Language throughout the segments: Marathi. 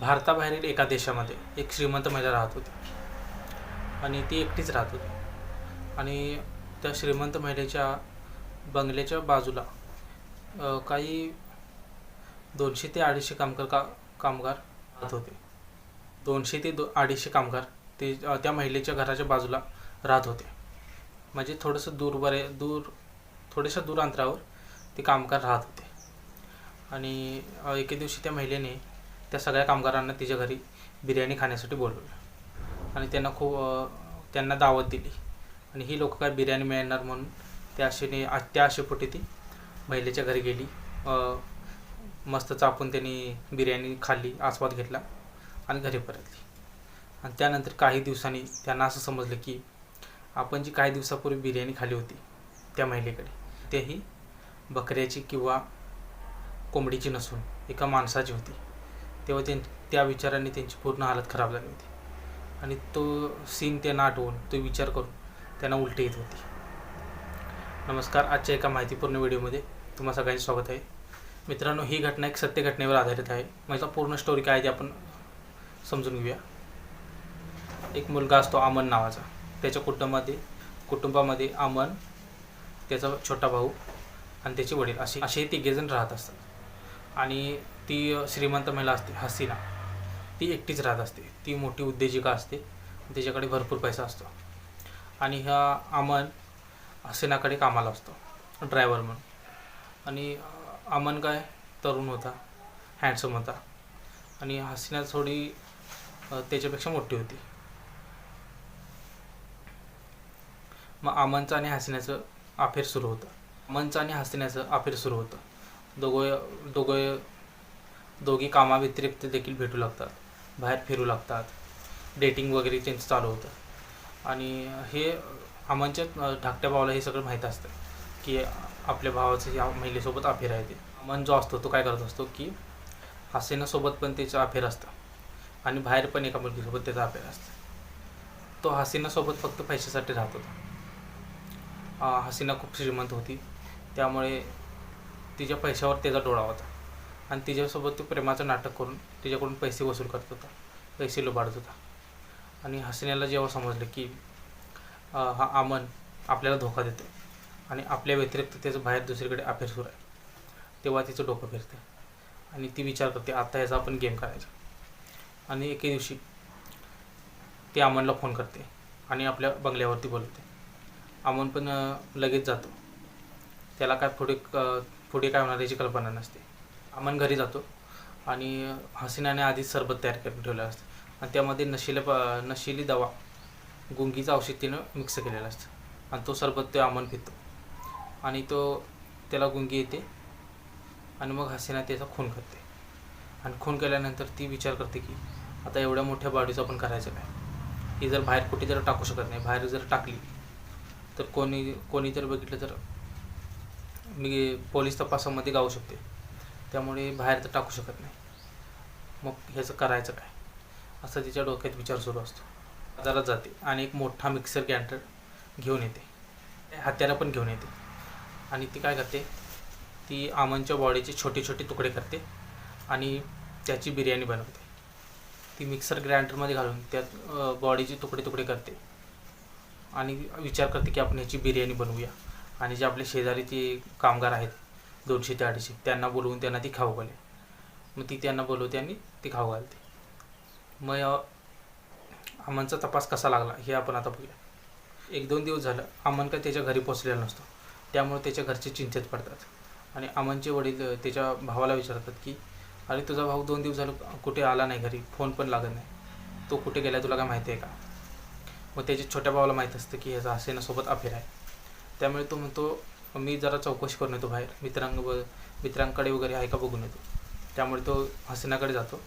भारताबाहेरील एका देशामध्ये एक श्रीमंत महिला राहत होती. आणि ती एकटीच राहत होती. आणि त्या श्रीमंत महिलेच्या बंगल्याच्या बाजूला अ, काही दोनशे ते अडीचशे कामगार का कामगार राहत होते. दोनशे ते दो अडीचशे कामगार ते अ, त्या महिलेच्या घराच्या बाजूला राहत होते. म्हणजे थोडंसं दूर बरे दूर थोड्याशा दूर अंतरावर ते कामगार राहत होते. आणि अ, एके दिवशी त्या महिलेने त्या सगळ्या कामगारांना तिच्या घरी बिर्याणी खाण्यासाठी बोलवलं. आणि त्यांना खूप त्यांना दावत दिली. आणि ही लोक काय बिर्याणी मिळणार म्हणून त्या आशेने आ- त्या आशेपोटी ती महिलेच्या घरी गेली. मस्त चापून त्यांनी बिर्याणी खाल्ली आस्वाद घेतला आणि घरी परतली. आणि त्यानंतर काही दिवसांनी त्यांना असं समजलं की आपण जी काही दिवसापूर्वी बिर्याणी खाल्ली होती त्या महिलेकडे तेही बकऱ्याची किंवा कोंबडीची नसून एका माणसाची होती. तेव्हा त्यां त्या विचाराने त्यांची पूर्ण हालत खराब झाली होती. आणि तो सीन त्यांना आठवून तो विचार करून त्यांना उलटी येत होती. नमस्कार आजच्या एका माहितीपूर्ण व्हिडिओमध्ये तुम्हा सगळ्यांचे स्वागत आहे. मित्रांनो ही घटना एक सत्य घटनेवर आधारित आहे. माझा पूर्ण स्टोरी काय आहे ते आपण समजून घेऊया. एक मुलगा असतो अमन नावाचा. त्याच्या कुटुंबामध्ये कुटुंबामध्ये अमन त्याचा छोटा भाऊ आणि त्याचे वडील असे असे तिघेजण राहत असतात. आणि ती श्रीमंत महिला असते हसीना. ती एकटीच राहत असते. ती मोठी उद्योजिका असते. त्याच्याकडे भरपूर पैसा असतो. आणि ह्या अमन हसीनाकडे कामाला असतो. ड्रायव्हर म्हणून. आणि अमन काय? तरुण होता. हँडसम होता. आणि हसीना थोडी त्याच्यापेक्षा मोठी होती. मग अमनचं आणि हसण्याचं अफेअर सुरू होतं. अमनचं आणि हसण्याचं अफेअर सुरू होतं. दोघं दोघं दोघी कामाव्यतिरिक्त देखील भेटू लागतात. बाहेर फिरू लागतात. डेटिंग वगैरे त्यांचं चालू होतं. आणि हे अमनच्या धाकट्या भावाला हे सगळं माहीत असतं की आपल्या भावाचं या महिलेसोबत अफेर आहे ते. अमन जो असतो तो काय करत असतो की हसीनासोबत पण त्याचं अफेर असतं आणि बाहेर पण एका मुलगीसोबत त्याचा अफेर असतं. तो हसीनासोबत फक्त पैशासाठी राहत होता. हसीना खूप श्रीमंत होती. त्यामुळे तिच्या पैशावर त्याचा डोळा होता. आणि तिच्यासोबत तो प्रेमाचं नाटक करून तिच्याकडून पैसे वसूल करत होता. पैसे लुबाडत होता. आणि हसण्याला जेव्हा समजलं की हा अमन आपल्याला धोका देतो आणि आपल्या व्यतिरिक्त त्याचं बाहेर दुसरीकडे अफेर सुरू आहे तेव्हा तिचं डोकं फिरतं आणि ती विचार करते आत्ता याचा आपण गेम करायचा. आणि एके दिवशी ती अमनला फोन करते आणि आपल्या बंगल्यावरती बोलवते. अमन पण लगेच जातो. त्याला काय पुढे क- पुढे काय होणार याची कल्पना नसते. अमन घरी जातो. आणि हसीनाने आधीच सरबत तयार करून ठेवलं असतं. आणि त्यामध्ये नशिले प नशिली दवा गुंगीचं औषध तिनं मिक्स केलेलं असतं. आणि तो सरबत ते अमन पितो. आणि तो त्याला गुंगी येते. आणि मग हसीना त्याचा खून करते. आणि खून केल्यानंतर ती विचार करते की आता एवढ्या मोठ्या बॉडीचं आपण करायचं काय? ही जर बाहेर कुठे जर टाकू शकत नाही बाहेर जर टाकली तर कोणी कोणी जर बघितलं तर मी पोलीस तपासामध्ये गाऊ शकते. त्यामुळे बाहेर तर टाकू शकत नाही. मग ह्याचं करायचं काय? असं तिच्या डोक्यात विचार सुरू असतो. बाजारात जाते आणि एक मोठा मिक्सर ग्राइंडर घेऊन येते. हत्यारा पण घेऊन येते. आणि ती काय करते? ती आमनच्या बॉडीचे छोटे छोटे तुकडे करते आणि त्याची बिर्याणी बनवते. ती मिक्सर ग्राइंडरमध्ये घालून त्यात बॉडीचे तुकडे तुकडे करते. आणि विचार करते की आपण ह्याची बिर्याणी बनवूया. आणि जे आपले शेजारी ते कामगार आहेत दोनशे ते अडीचशे. त्यांना बोलवून त्यांना ती खाऊ घाले. मग ती त्यांना बोलवते आणि ती खाऊ घालते. मग अमनचा तपास कसा लागला हे आपण आता बघूया. एक दोन दिवस झालं अमन काय त्याच्या घरी पोचलेला नसतो. त्यामुळे त्याच्या घरचे चिंतेत पडतात. आणि अमनचे वडील त्याच्या भावाला विचारतात की अरे तुझा भाऊ दोन दिवस झालं कुठे आला नाही घरी? फोन पण लागत नाही. तो कुठे गेला तुला काय माहिती आहे का? मग त्याच्या छोट्या भावाला माहीत असतं की ह्याचा हसेनासोबत अफेअर आहे. त्यामुळे तो म्हणतो मी जरा चौकशी करून येतो बाहेर. मित्रांग मित्रांकडे वगैरे आहे का बघून येतो. त्यामुळे तो हसीनाकडे जातो.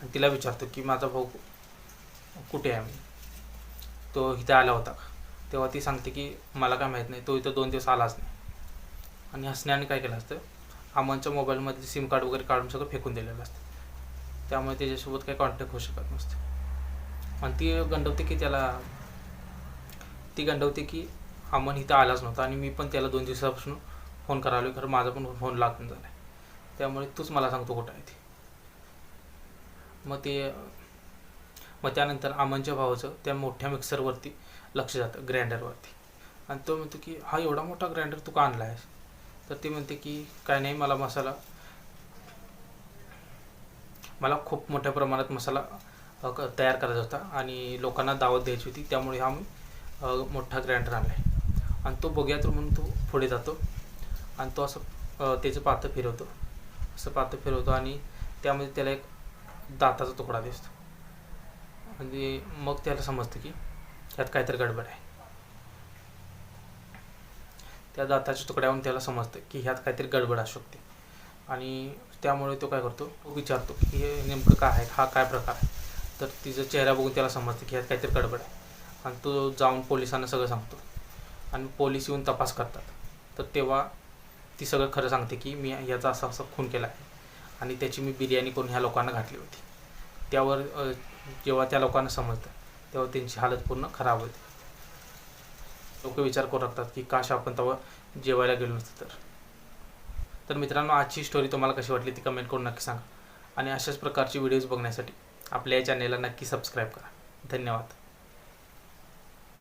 आणि तिला विचारतो की माझा भाऊ कुठे आहे? मी तो इथे आला होता. का तेव्हा ती सांगते की मला काय माहीत नाही. तो इथं दोन दिवस आलाच नाही. आणि हसण्याने काय केलं असतं? आमनच्या मोबाईलमध्ये सिम कार्ड वगैरे काढून सगळं फेकून दिलेलं असतं. त्यामुळे त्याच्यासोबत काही कॉन्टॅक्ट होऊ शकत नसते. आणि ती गंडवते की त्याला ती गंडवते की अमन इथं आलाच नव्हता आणि मी पण त्याला दोन दिवसापासून फोन करायला खरं माझा पण फोन लागून झाला आहे त्यामुळे तूच मला सांगतो कुठं आहे ते. मग ते मग त्यानंतर अमनच्या भावाचं त्या मोठ्या मिक्सरवरती लक्ष जातं ग्राइंडरवरती आणि तो म्हणतो की हा एवढा मोठा ग्राइंडर तू का आणला आहेस तर ते म्हणते की काय नाही मला मसाला मला खूप मोठ्या प्रमाणात मसाला क- तयार करायचा होता आणि लोकांना दावत द्यायची होती. त्यामुळे हा मी मोठा ग्राइंडर आणला आहे आणि तो बघूयात म्हणून तो पुढे जातो. आणि तो असं त्याचं पातं फिरवतो. असं पातं फिरवतो आणि त्यामध्ये त्याला एक दाताचा तुकडा दिसतो. म्हणजे मग त्याला समजतं की ह्यात काहीतरी गडबड आहे. त्या दाताच्या तुकड्यावरून त्याला समजतं की ह्यात काहीतरी गडबड असू शकते. आणि त्यामुळे तो काय करतो तो विचारतो की हे नेमकं काय आहे हा काय प्रकार आहे? तर तिचा चेहरा बघून त्याला समजतं की ह्यात काहीतरी गडबड आहे. आणि तो जाऊन पोलिसांना सगळं सांगतो. आणि पोलीस येऊन तपास करतात. तर तेव्हा ती सगळं खरं सांगते की मी याचा असा असा खून केला आहे. आणि त्याची मी बिर्याणी करून ह्या लोकांना घातली होती. त्यावर जेव्हा त्या लोकांना समजतं तेव्हा त्यांची हालत पूर्ण खराब होते. लोक विचार करू लागतात की काश आपण तेव्हा जेवायला गेलो नसतं तर. तर मित्रांनो आजची स्टोरी तुम्हाला कशी वाटली ती कमेंट करून नक्की सांगा. आणि अशाच प्रकारची व्हिडिओज बघण्यासाठी आपल्या या चॅनेलला नक्की सबस्क्राईब करा. धन्यवाद.